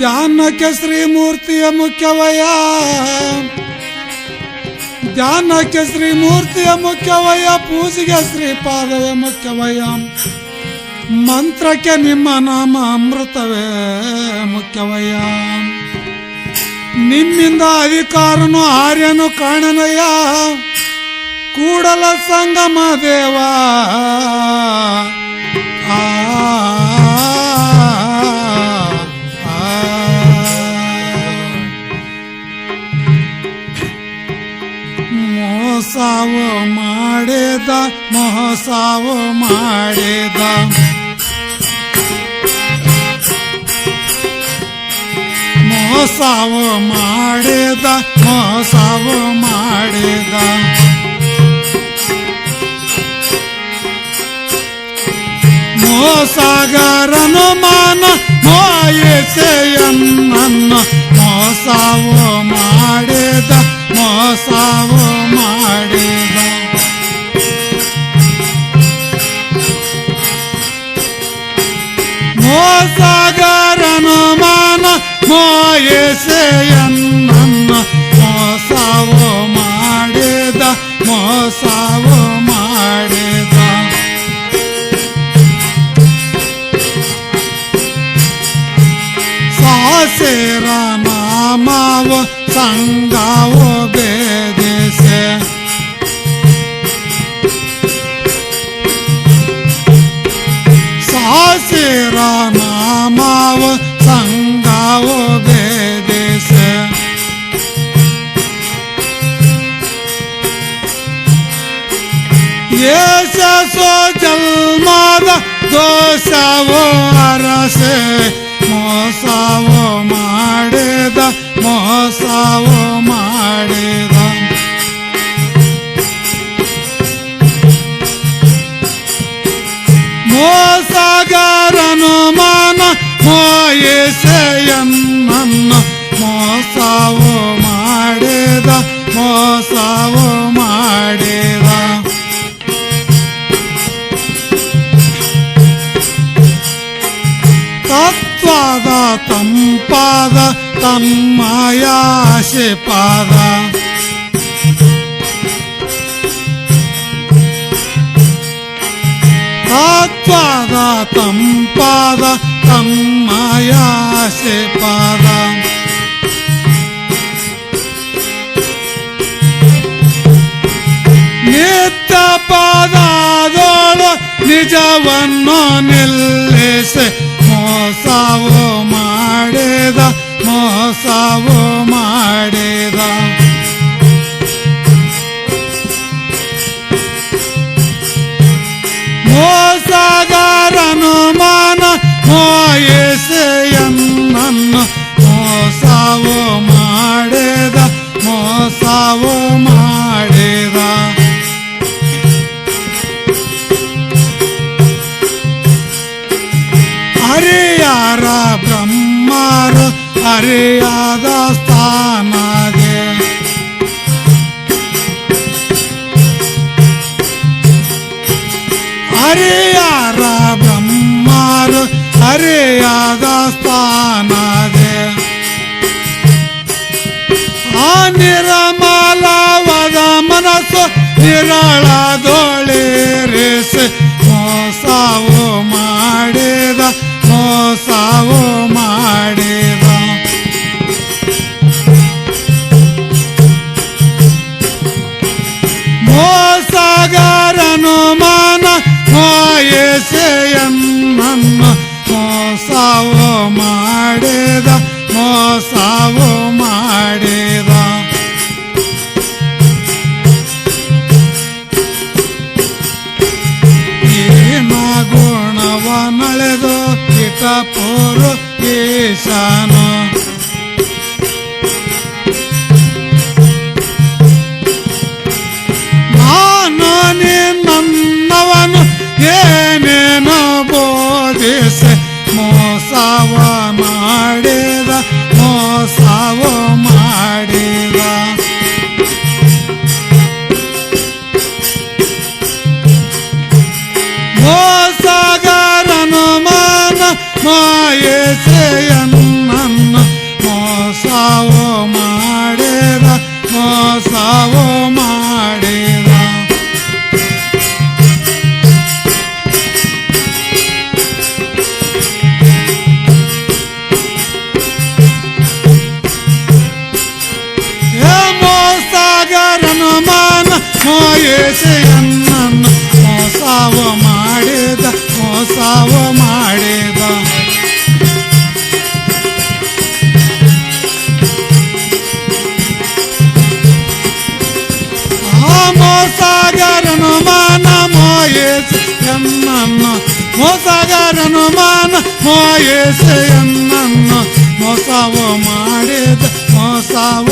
ಧ್ಯಾನಕ್ಕೆ ಶ್ರೀಮೂರ್ತಿಯ ಮುಖ್ಯವಯ ಧ್ಯಾನಕ್ಕೆ ಶ್ರೀಮೂರ್ತಿಯ ಮುಖ್ಯವಯ ಪೂಜೆಗೆ ಶ್ರೀಪಾದವೇ ಮುಖ್ಯವಯ ಮಂತ್ರಕ್ಕೆ ನಿಮ್ಮ ನಾಮ ಅಮೃತವೇ ಮುಖ್ಯವಯ ನಿಮ್ಮಿಂದ ಅಧಿಕಾರನು ಆರ್ಯನು ಕಾಣನಯ್ಯ. ಕೂಡಲ ಸಂಗಮ ದೇವ. ಮೋಸಾವು ಮಾಡಿದ. ಮೋಸಾವು ಮಾಡಿದ ಮಹಸಾವು ಮಾಡಿದ. ಮೋಸಾಗರನು ಮಾನ ಮೋಯಸೆಯನ್ನ ಮೋಸಾವು ಮಾಡಿದ. ಮೋಸಗಾರನು ಮಾನ ಮೋಯಿಸೆಯನ್ನ ಮೋಸವು ಮಾಡಿದ ಮೋಸವು ಮಾಡಿದ ಸಾಸೇರ ನಾಮವ ಸಂಗವ ಬೇದಿಸೆ ಜನ್ಮದ ದೋಷವೋ ಅರಸೆ ಮೋಸವೋ ಮಾಡಿದ ಮೋಸವೋ ಮಾಡಿದ. ಮೋಸಗಾರನು ಮನ ಮೋಯಸೆಯನ್ನ ಮೋಸವೋ ಮಾಡಿದ ಮೋಸವೋ ತಂಪಾದ ತನ್ಮಾಯಾಶೆ ಪಾದ ತತ್ವಾದ ತಂಪಾದ ತನ್ಮಾಯಾಶೆ ಪಾದ ನಿತ್ಯ ಪಾದದೋಳು ನಿಜವನ್ನು ನಿಲ್ಲಿಸಿ ಮೋಸವು ಮಾಡಿದ ಮೋಸವು ಮಾಡಿದ. ಮೋಸಗಾರನು ಮನ ಮೋಯಸೆಯನ್ನು ಮೋಸವು ಮಾಡಿದ ಮೋಸವು ಮಾಡಿದ. ಬ್ರಹ್ಮರು ಹರಿಯಾದ ಸ್ಥಾನಗೆ ಹರಿಯಾರ ಬ್ರಹ್ಮರು ಹರಿಯಾದ ಸ್ಥಾನಗೆ ಆ ನಿರಮಲವಾದ ಮನಸ್ಸು ನಿರಳದೊಳಿರಿಸಿ ಮೋಸವು ಮಾಡಿದ ಮೋಸವು ಮಾಡಿದ ಏನ ಗುಣವ ನಳೆದು ಕಿಟಪುರು ಈಶಾನು ಮೋಸಗಾರನು ಮಾನ ಮೋಯೇಸು ಎನ್ನನ್ನು ಮೋಸಗಾರನು ಮಾನ ಮೋಯೇಸು ಎನ್ನನ್ನು ಮೋಸವ ಮಾಡಿದ ಮೋಸವ